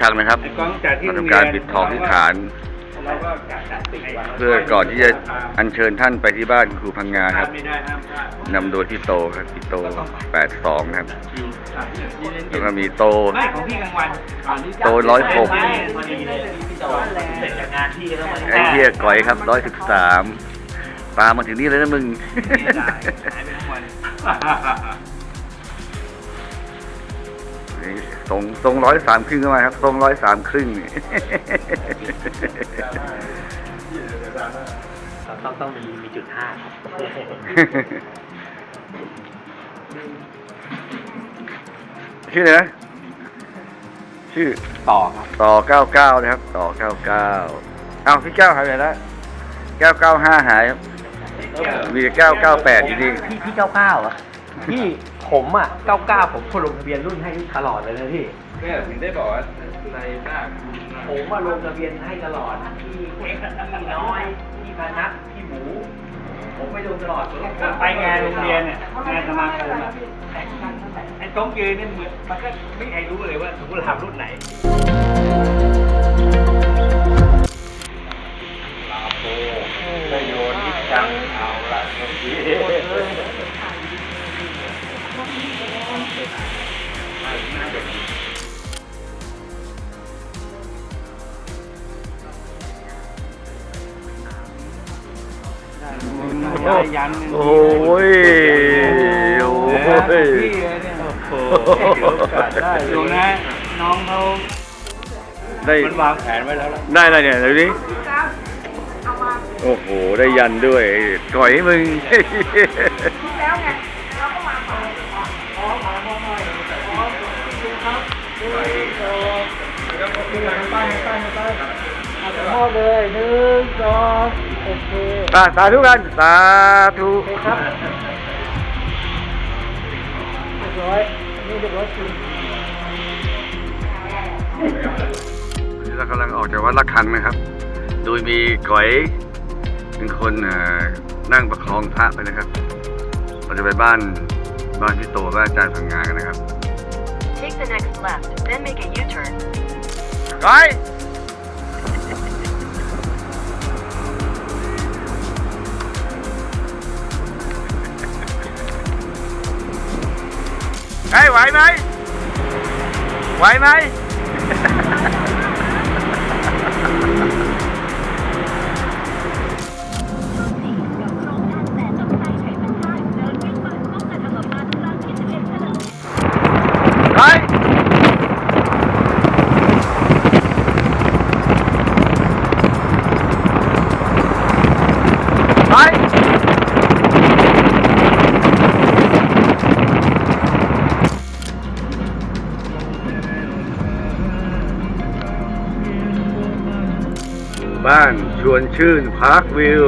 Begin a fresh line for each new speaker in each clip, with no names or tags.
ฆังนะครับ
ไอ้กล้องจากที่
ทำการปิดทองที่ฐาน
เราก็จัดจัดปิดไว้
เพื่อก่อนที่จะอัญเชิญท่านไปที่บ้านครูพังงาครับ
ไม่ได้ห้ามพลาด
นำโดยพี่โตครับพี่โต 82 ครับ
นี่เล่น
แล้วก็มีโต
ไม่ของพี่กลางวันก่อนที่
โตร้อยหก
พอดีเลยพี่โตเสร็จจากงานพี่แล้วมา
ไอ้เหี้ยก่อยครับร้อยสิบสามตามมาถึงนี่เลยนะมึง
น
นี่ทรงทรงร้อยสามครึ่งเข้ามาครับทรงร้อยสามครึ่งนี่
ต้องต้องมีมีจุดห้าครับ
ชื่ออะไรนะชื่อ
ต่อครับ
ต่อเก้าเก้านะครับ ต่อเก้าเก้าอ้าวพี่เก้าหายไปไหนแล้วเก้าเก้าห้าหายครับมีเก้าเก้าแปดอยู่ดี
พี่พี่เก้าเก้าอะ พี่ผมอะเก้าเก้าผมคนลงทะเบียนรุ่นให้ตลอดเลยนะพี่
เนี่ยถึงได้บอกว่าในหน้าคุณ
ผมมาลงทะเบียนให้ตลอดพี่เอ็กซ์พี่น้อยพี่พนัทพี่หมู ผมไปลงตลอดผม
ไปงานโรงเรียนเนี่ยงานสมาคมอะไอ้โต๊ะยืนเนี่ยเหมือนมันก็ไม่มีใครรู้เลยว่าสมมติทำรุ่นไหนประโยชน์ที่จังเอาละเมื่อกี้ ได้ยัน
โอ้ยโอ้ย
โอ้โหถือโอกาสได้ดูนะ น้องเขา
ได้
มันวางแผนไว้แล้วล่ะ
ได้อะไรเนี่ยเดี๋ยวนี้โอ้โห ได้ยันด้วยก่อยมึง
เลยหนึ่งสองโอเค
สาสาธุกันสาธุ
ครับเรียบร้อยนี่เรียบร้อยจริง
นี่เรากำลังออกจากวัดละคังนะครับ โดยมีก๋อยเป็นคนเอ่อนั่งประคองพระไปนะครับ เราจะไปบ้านบ้านพี่โตบ้านอาจารย์พังงากันนะครับ
Take the next left, then make a U-turn.
ก๋อย เฮ้ยไห วนชื่นพาร์ควิว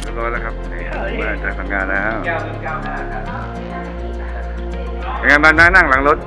เรียบร้อยแล้วครับนี่มาจากทำงานแล้ว
แก้วหนึ่งแก้วห้าครับ
เป็นไงบ้านน้านั่งหลังรถ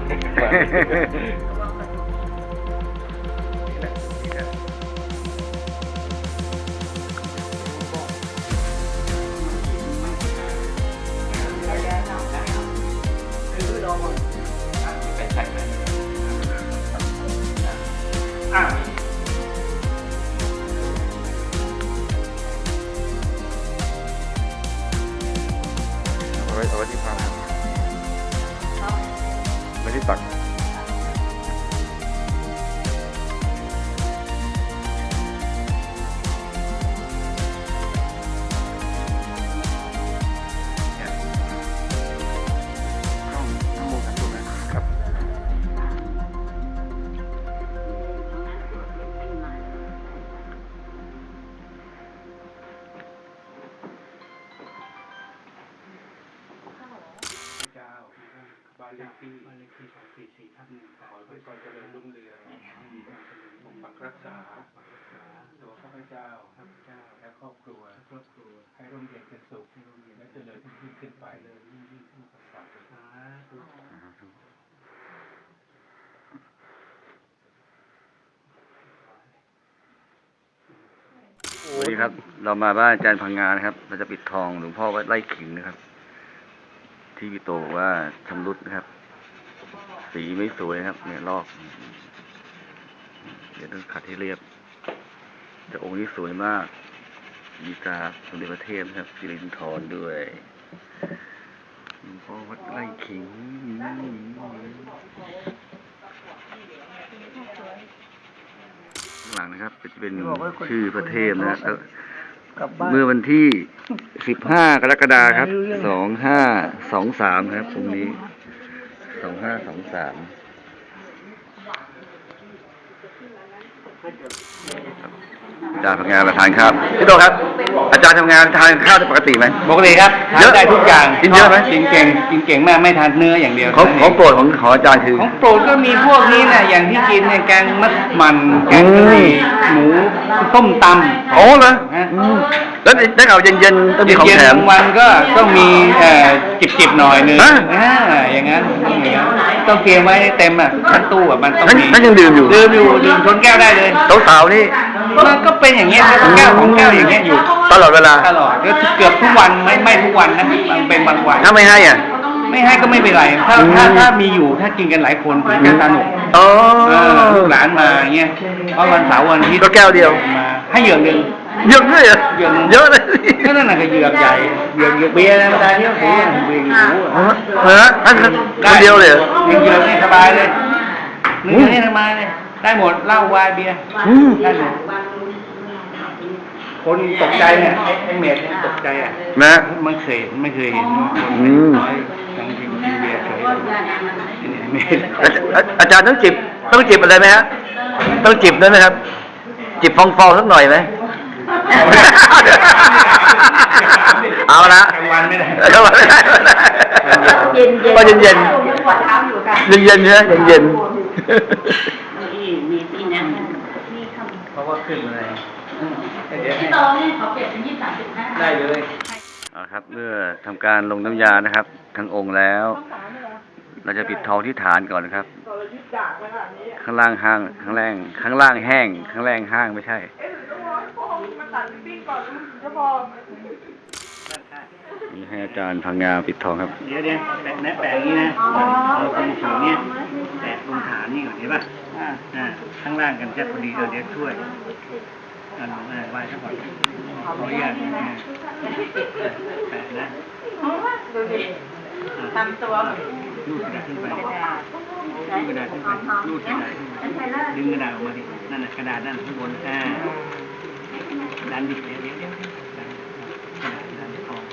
ดีครับ เรามาบ้านอาจารย์พังงานะครับ เราจะปิดทองหลวงพ่อวัดไร่ขิงนะครับ ที่พี่โตบอกว่าชำรุดนะครับ สีไม่สวยครับ เนี่ยลอก เดี๋ยวต้องขัดให้เรียบ แต่องค์นี้สวยมาก มีตราสมเด็จพระเทพนะครับสิรินทรด้วยหลวงพ่อวัดไร่ขิง ข้างหลังนะครับจะเป็นชื่อพระเทพนะแล้วเมื่อวันที่ 15 กรกฎาคมครับ 2523 ครับ ตรงนี้ 2523 อาจารย์ทำงานประทานครับพี่โตครับ อาจารย์ทำงานทานข้าวปกติไหม
ปกติครับ
เยอะ
ทานได้ทุกอย่าง
กินเยอะไหม
กินเก่งกินเก่งมากไม่ทานเนื้ออย่างเดียว
ของของโปรดของของอาจารย์คือ
ของโปรดก็มีพวกนี้แหละอย่างที่กินเนี่ยแกงมัสมันแกงกะหรี่หมูต้มตำ
โอ้เหรอ
ฮะ
อืมแล้วได้ข่าวเย็นๆต้องมีของ
เย็น
แถ
ๆ
ม
กลางวันก็ต้องมีเอ่อจิบๆหน่อยนึง
ฮะ
อ่าอย่างนั้นอย่างนั้นต้องเตรียมไว้ให้เต็มอะทั้งตู้อะมันต้อง
นั่น
มี
นั่นยังดื่มอยู่
ดื่มอยู่ดื่มชนแก้วได้เลย
สาวๆนี่
มันก็เป็นอย่างเงี้ยครับแก้วของแก้วอย่างเงี้ยอยู่
ตลอดเวลา
ตลอดก็เกือบทุกวันไม่ไม่ทุกวันนะมันเป็นบางวัน
ถ้าไม่ให้อะ
ไม่ให้ก็ไม่เป็นไรถ้า
อืม
ถ้าถ้ามีอยู่ถ้ากินกันหลายคนถึงจะสนุก
อ๋อ
เออลูกหลานมาอย่างเงี้ยเพราะวันเสาร์วันอาทิตย์
ก็แก้วเดียว
มาให้เหยือกหนึ่ง
เยอะเลยเหรอ
เหยือกหนึ่ง
เยอะเลย
ก็นั่นน่ะก็เหยือกใหญ่เหยือกเหยือกเบียร์ธรรมดาเนี่ยโอ้โหเบียร์โอ้โห
อ๋อเหรอท่านคนเดียวเลยเหรอ
เหยือกเหยือกนี่สบายเลยเนื้อนี่สบายเลย ได้หมดเหล้าไวน์เบียร์
อืม
ได้หมดคนตกใจเนี่ยไอ้ไอ้เมดเนี่ยตกใจอะ
นะ
ไม่เคยไม่เคยเห็นคน
อืม
น้อยทั้งกินกินเบียร์เฉยนี่เมด
อาอาอาจารย์ต้องจิบต้องจิบอะไรไหมฮะต้องจิบด้วยไหมครับ จิบฟองฟองๆสักหน่อยไหม เอาละ
กลางวันไม่ได้
กลางวันไม่ได้
เย็นเย็น
ก็เย็นเย็น
ยังปวดเท้าอยู่ค่ะ
เย็นเย็นๆใช่ไหมเย็นเย็น
นี่ มีที่นั่งนี่ค่ะ
เพราะว่าขึ้นอะไรเดี๋ยวให้
ตอนนี้เขาเปลี่ยนเป็นยี่สิบสามสิบห้า
ได้เลย
เอาครับเมื่อทำการลงน้ำยานะครับ ทั้งองค์แล้ว เราจะปิดทองที่ฐานก่อนนะครับ ข้างล่างห้างข้างล่างข้างล่างแห้ง ข้างล่างห้างไม่ใช่นี่ ให้อาจารย์พังงาปิดทองครับ
เดี๋ยวเดี๋ยวแปะแนะแปะอย่างนี้นะเอาตรงสูงเนี่ยแปะตรงฐานนี่ก่อนเห็นป่ะอ่าข้างล่างกันจะพอดีเออเดี๋ยวช่วยอ่าลงอ่าไหว้ซะก่อนขออนุญาตนะแปะนะ
ดูดิทำตัว
รูดกระดาษขึ้นไปรูดกระดาษขึ้นไปรูดกระดาษขึ้นไปดึงกระดาษออกมาดินั่นน่ะกระดาษนั่นข้างบนอ่าดันดิเดี๋ยวเดี๋ยวเดี๋ยวดันกระดาษดันออก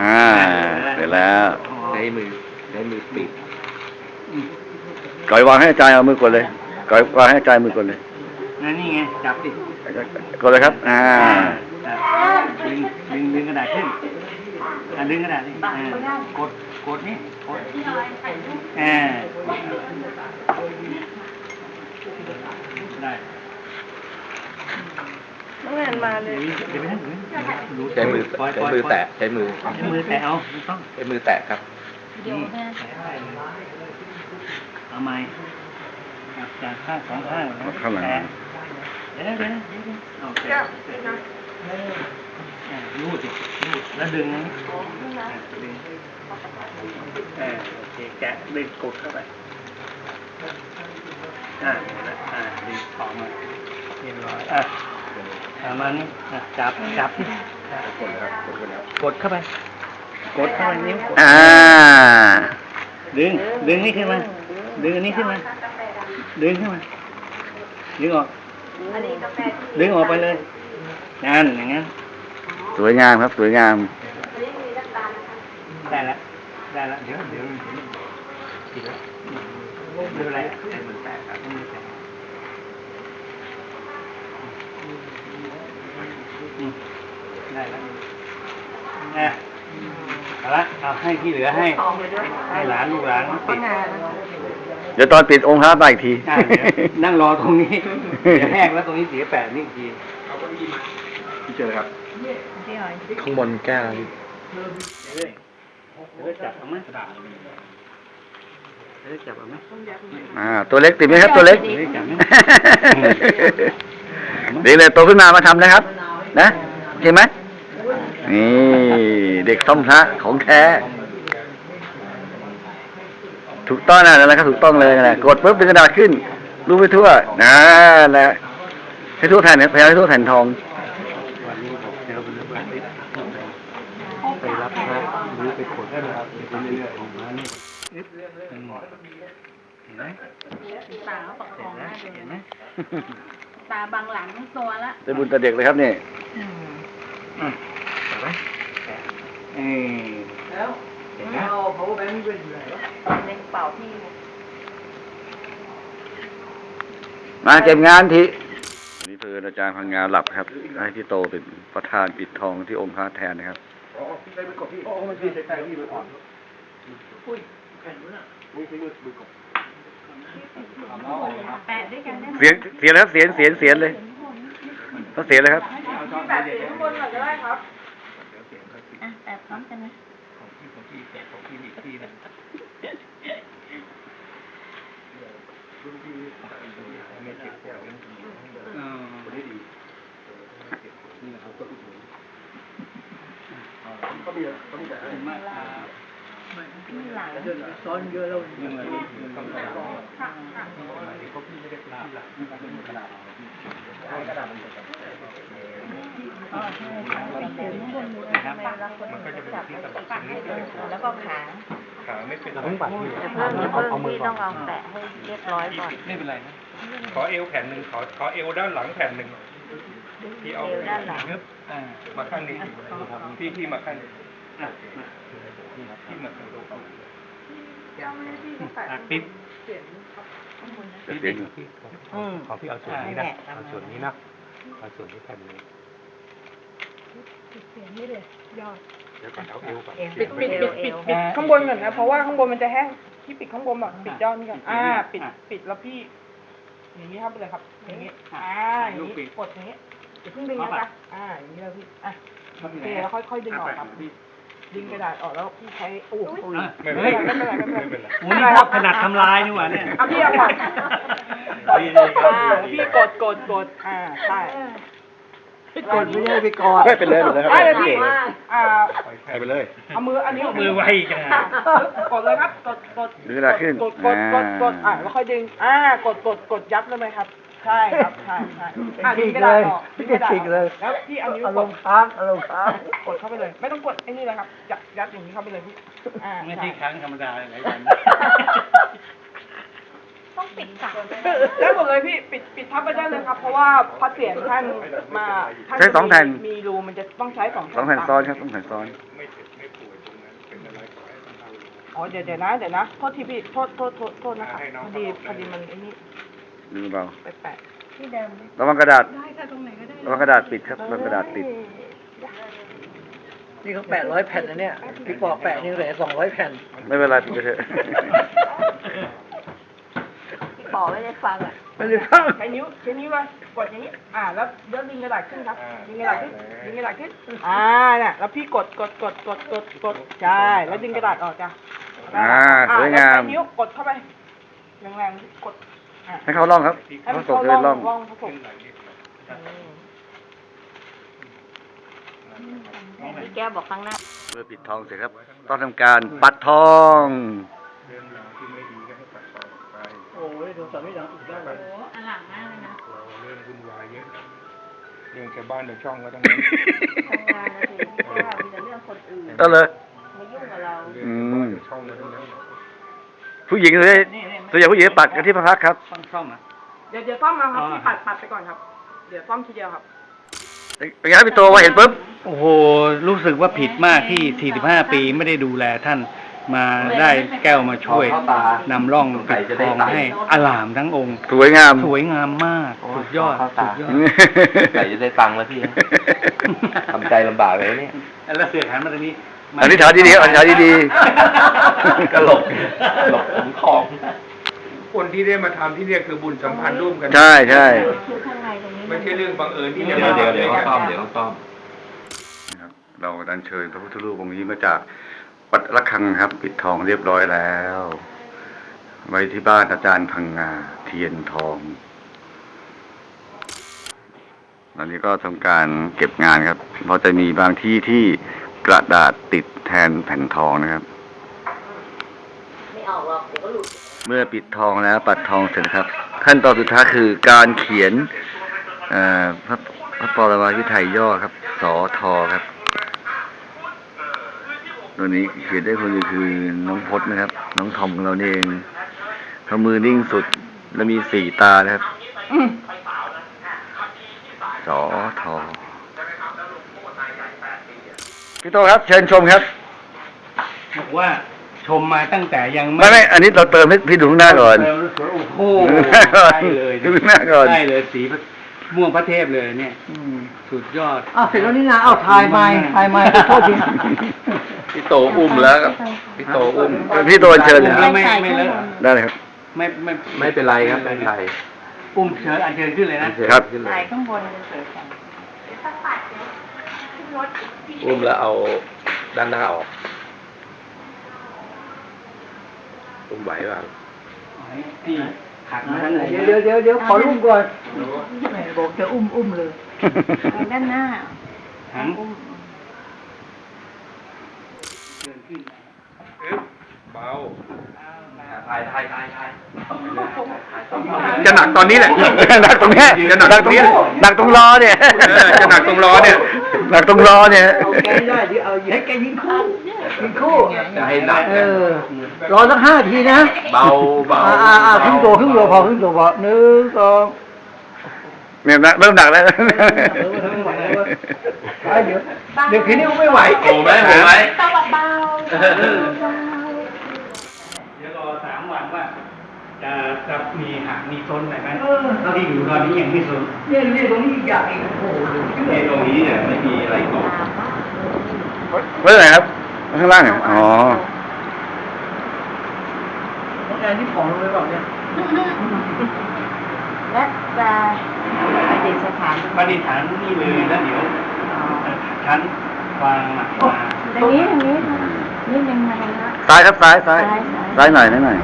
อ่า
อ่าเสร็จแล้ว
ใช้มือใช้มือปิด
ก่อยวางให้อาจารย์เอามือกดเลยก่อยวางให้อาจารย์มือกดเลย
นั่นนี่ไงจับดิ
กดเลยครับ อ่า
จับดึงดึงดึงกระดาษขึ้นอะดึงกระดาษนี่อ่ากดกดนี่กดอ่าได้
ต้องเรียนมาเลย
เดี๋ยวไปนั่งดู
ใช้มือ
ปล่ย
ใช้
ปล่ย
มือ
ปล่ย
แตะใช้มือ
ใช้มือแตะเอาไม่ต้อง
ใช้มือแตะครับ
นี่แตะได้เลยเอาไม้อะจากข้างสองข้างนะ
ข้างหลัง
แตะเดี๋ยวนะเดี๋ยวนะเดี๋ยวนะเอาแตะอะรูดสิรูดแล้วดึงนะอะดึงเออโอเคแกะดึงกดเข้าไปอ่าอ่าดึงออกมาเรียบร้อยอะ ประมาณนี้อะจับจับนี่กดครับกดแล้วกดเข้าไป กดเข้าไปนิ้วกด
อ่า
ดึง ดึงนี่ขึ้นมา ดึงอันนี้ขึ้นมา ดึงขึ้นมา ดึงออก ดึงออกไปเลยนั่นอย่างนั้น
สวยงามครับ สวยงาม
ได้แล้วได้แล้วเดี๋ยวเดี๋ยวติดแล้วไม่เป็นไรใช้มือแตะครั บมือแตะอืมได้แล้วนะเอาละเอาให้ที่เหลือให้ ให้หลานลูกหลานติด
เดี๋ยวตอนปิดองค์พระมาอีกที
อ่าเดี๋ยวนั่งรอตรงนี้เดี๋ยวแห้งแล้วตรงนี้เสียแปดนี่อีกที
พี่เจอครับ ข้างบนแก้ว
เดี๋ยวเดี๋ยวจับเอาไหมเดี๋ยวจับเอาไหม
อ่า ตัวเล็กติดไหมครับ ตัวเล็ก
เดี๋ยวจับไหม
ดีเลยโตขึ้นมามาทำนะครับ นะโอเคไหมนี่เด็กซ่อมพระของแท้ ถูกต้องนะนั่นแหละครับถูกต้องเลยนะกดปุ๊บเป็นกระดาษขึ้น รูปไปทั่วนะแหละให้ทั่วแผ่นเนี่ยพยายามให้ทั่วแผ่นทอง
ไปรับพระรือไปขนพระไปเรื่อยๆออกมานี่เห็นไหม
ตาประคองหน้าดูตาบางหลังทั้งตัวละ
ได้บุญแต่เด็กเลยครับนี่
เห็นไหมเออ
แล้ว
เห็นไหม
เอา power bank นี่เป็นไหนวะ
ในกระเป๋าพี่
มาเก็บงานทีวันนี้เพื่อนอาจารย์พังงานหลับครับ ให้พี่โตเป็นประธานปิดทองที่องค์พระแทนนะครับ
อ๋อพี่ใช้มือกดพี่อ๋อมันพี่ใช้ใช้พี่มืออ่อนอุ้ยแผ่นนู้นอะมือใช้มือมือกด
แปะด้วยกันได้ไหม
เสียงเสียงแล้วเสียงเสียงเสียงเลยต้องเสียงเลยครับ
แปะเสียงข้างบนหน่อยก็ได้ครับอะแปะพร้อมกันนะ
ของพี่ของพี่แต่ของพี่อีกทีหนึงไม่เก็บแก้วอ่าคนนี้ดีนี่นะครับก็อุดหนุนก็มีก็มีแต่มากครับ
ที่หลัง
ซ้อนเยอะแล้วยังไงยังต้องการเขาพี่ไม่ได้ปลาหลังมันเป็นกระดาษกระดาษมัน
อ๋อใช่ค่ะแปะเสียงข้างบ นดูทำไมเราคนอื่นเขาจับไปปักให้เลยแล้วก็ขา
ขาไม่เป็นไรปัดมือ
แต่เพิ่มเพิ่มพี่ต้องเอาแปะให้เรียบร้อยก่อน
ไม่เป็นไรนะขอเอวแผ่นหนึ่งขอขอเอวด้านหลังแผ่นหนึ่งพี่เอา
เอวด้านหลัง
อ่ามาข้างนี้พี่พี่มาข้างนี้อะพี่มาข้างนี้อะปิ๊บ
เสียงอยู่
ขอพี่เอาส่วนนี้นะเอาส่วนนี้นะเอาส่วนนี้แผ่นนี้ เดี๋ยวก่อนเอาเอวก่อน
ปิดปิดปิดปิดปิดข้างบนก่อนนะ เพราะว่าข้างบนมันจะแห้งพี่ปิดข้างบนแบบปิดยอดนี่ก่อนอ่า ปิดปิดแล้วพี่ อย่างนี้ครับไปเลยครับ อย่างนี้ อ่าอย่างนี้กดอย่างนี้อย่าเพิ่งดึงนะจ๊ะอ่า อย่างนี้แล้วพี่อะโอเคแล้วค่อยๆดึงออกครับดึงกระดาษออกแล้วพี่ใช้โอ้โห
ไม่
ไม่
เป็น
เป็น
ไร
ไรไม่เป็นไรไม่
ไม่
เป็
เป็นน
ไร
ไร
โอ้นี่พวกขนาดทำลายนี่
หว่าเนี่ย
เอาพี่เอาก่อน
ดีดีครับ
อ่าพี่กดกดกดอ่าใช่
กดไม่ได้ไปกอด
ไม่เป็นเลยหมดเลยครับ
ได้เลยพี่อ่า
ไปเลย
เอามืออันนี้
มือไวจัง
อะกดเลยครับกดกด
ดึงกระดาษขึ้น
กดกดกดกด
อ่า
อะแล้วค่อยดึงอ่ากดกดกดยับเลยไหมครับใช่ครับใช่ใช่อะดึงกระดาษออกดึงกระดาษออกแล้วพี่เอานิ้วกด
ค้างอารมณ์ค้าง
กดเข้าไปเลย ไม่ต้องกดไอ้นี่เลยครับยัดยัดอย่างนี้เข้าไปเลยพี่อ่า
ไม่
ใช่
ใช่ครั้งธรรมดาหลายวัน
ต้องปิดปาก
แล้วหมดเลยพี่ปิดปิดทับไปได้เลยครับเพราะว่าพระเสียรท่านมาท่าน
ใช้สองแผ่น
มีรูมันจะต้องใช้สอง
สองแผ่นซ้อนครับสองแผ่นซ้อน
อ๋อเดี๋ยวเดี๋ยวนะเดี๋ยวนะโทษทีพี่โทษโทษโทษโทษนะครับพอดีพอดีมันไอ้นี่
ดึงเบา
แปลก
ที่เดิม
ระวังกระดาษ
ได้ค่ะตรงไหนก็ได้
ระวังกระดาษปิดครับระวังกระดาษปิด
นี่เขาแปะร้อยแผ่นนะเนี่ย พี่ปอกแปะนี่เหลือสองร้อยแผ่น
ไม่เป็นไรปิดไปเถอะ
พี่ป๋อไม่ได้ฟังอะ
ไม่ได้ฟัง
ใช้นิ้วใช้นิ้วเลยกดอย่างนี้ อ่า แล้วเดี๋ยวดึงกระดาษขึ้นครับดึงกระดาษขึ้นดึงกระดาษขึ้น อ่าเนี่ยแล้วพี่กดกดกดกดกดกดใช่แล้วดึงกระดาษออกจ้ะ
อ่าสวยงาม
แล้ใช้นิ้วกดเข้าไปแรงๆกดอ่า
ให้เขาล่องครับ
ให้มั
เขา
น
ส่
เข้าง
เดิ
ร่อนง
ล่อง
ร่องผสม
พี่แก้วบอกข้างหน้า
เมื่อปิดทองเสร็จครับ ต้องทำการปัดทอง
เรื่อง อ้
ยโทรศัพท์ไม่ดังอีกได้เลย
โอ้อลังมากเลยนะ
เราเรื่องวุ่นวายเยอะเรื่องชาวบ้านชาวช่องก็ต้องนั้น
ทำงานนะสิพี่แก้วมีแต่เรื่องคนอื่น
ก็เลย
มายุ่งกับเรา
เรื่องชาวบ้านชาวช่องก็ต้องนั้น
ผู้หญิงเลยส่วนใหญ่ผู้หญิงปัดกันที่พระพักตร์ครับ
เดี๋ยวเดี๋ยวซ่อมมาครับพี่ปัดปัดไปก่อนครับ เดี๋ยวซ่อมทีเดียวครับ
เป็นไงครับพี่โตว่าเห็นปุ๊บ
โอ้โห รู้สึกว่าผิดมากที่ 45 ปีไม่ได้ดูแลท่าน มาได้แก้วมาช่วยนำร่องปิดทองให้อลามทั้งองค์
สวยงาม
สวยงามมากสุดยอดสุดยอด
ใส่จะได้ตังค์แล้วพี่ทำใจลำบากเลยเนี่ย
แล้วเสือกหันมาตรงนี้
อธิษฐานดีๆอธิษฐานดี
กระหลบหลบขุมทอง
คนที่ได้มาทำที่เนี่ยคือบุญสัมพันธ์ร่วมกัน
ใช่ใช่
คือข้างในตรงนี้
ไม่ใช่เรื่องบังเอิญที่
เดี๋
จะ
ยว
มา
เดี๋ยวเดี๋ยว
ทำ
เขาซ่อมเดี๋ยวเขาซ่อม
นะครับเราดันเชิญพระพุทธรูปองค์นี้มาจาก วัดระฆังครับ ปิดทองเรียบร้อยแล้ว ไว้ที่บ้านอาจารย์พังงาเทียนทองตอนนี้ก็ทำการเก็บงานครับเราจะมีบางที่ที่กระดาษติดแทนแผ่นทองนะครับ เมื่อปิดทองแล้วปัดทองเสร็จครับ ขั้นตอนสุดท้ายคือการเขียนพระพระปรมาภิไธยย่อครับ สอทอครับ ตัวนี้เขียนได้คนเดียวคือน้องพจน์นะครับ น้องทอมของเรานี่เองเขามือนิ่งสุดแล้วมีสี่ตานะครับ
อืม
สอทอพี่โตครับ เชิญชมครับ
บอกว่าชมมาตั้งแต่ยัง
ไม่ไม่อันนี้เราเติมให้พี่ดูข้างหน้าก่อน
เติมสวยโอ้โห
ดูหน้าก่อน
ได้เลย
ดูหน้าก่อน
ได้เลยสี ม่วงพระเทพเลยเนี่ยสุดยอด
อ้าวเสร็จแล้วนี่นะอ้าวถ่ายใหม่ถ่ายใหม่ขอโทษที
พี่โตอุ้มแล้วครับพี่โตอุ้มพี่โตเชิญเลย
แล้วไม่ไม่เลอะ
ได้เลยครับ
ไม่ไม่
ไม่เป็นไรครับไม่เป็นไร
อุ้มเชิญอันเชิญขึ้นเลยนะ
ครับ
ถ่ายข้างบนเฉยๆกัน
อุ้มแล้วเอาด้านหน้าออกอุ้มไหวบ้าง
ที่ ขัดมาทั้งไหน
เดี๋ยวเดี๋ยวเดี๋ยวเดี๋ยวขอรูปก่อน
บอกจะอุ้มอุ้มเลยเอาด้านหน้า
หัน
อุ้ม
เชิญขึ้น
เบา ถ่ายถ่ายถ่ายถ่าย
จะหนักตอนนี้แหละ
หนักตรงเนี้ย
จะหนักตรงเนี้ย
หนักตรงล้อเนี่ย
เออจะหนักตรงล้อเนี่ย
หนักตรงล้อเนี่ย
เอาแกได้เดี๋ยวเอาให้แกยิงคู่ยิงคู่
จะให้หนัก
เออรอสักห้าทีนะ
เบาเบา
อ่าอ่าอ่าครึ่งตัวครึ่งตัวพอครึ่งตัวพอหนึ่งสอง
เนี่ยนะเริ่มหนักแล้ว
เออไม่ไหวแล้วเว้ยไปเดี๋ยวเดี๋ยวคืนนี้ไม่ไหว
โอ้ไหมโอ้ไหม
เดี๋ยวร อสามวันว่าจะจะมีหักมีซนอะไรไหมเท่าที่อยู่ตอนนี้ยังไม่ซน
เนี่ยเนี่ยตรงนี้อีกอย่างอีกโอ้โห
ในตรงนี้เนี่ยไม่มีอะไรก่อน
ไว้ไหนครับ ข้างล่างเหรออ๋อ
น้องแอนที่ผอมลงไปเปล่าเนี่ย
และจะอดีตสถาน
มาดิฐานนี่เลยแล้วเดี๋ยวชั้นวางหมักมา
ตรงนี้ตรงนี้นิดนึงนะนะ
ซ้ายครับซ้ายซ้าย
ซ้าย
ซ้ายหน่อยหน่อยหน่อย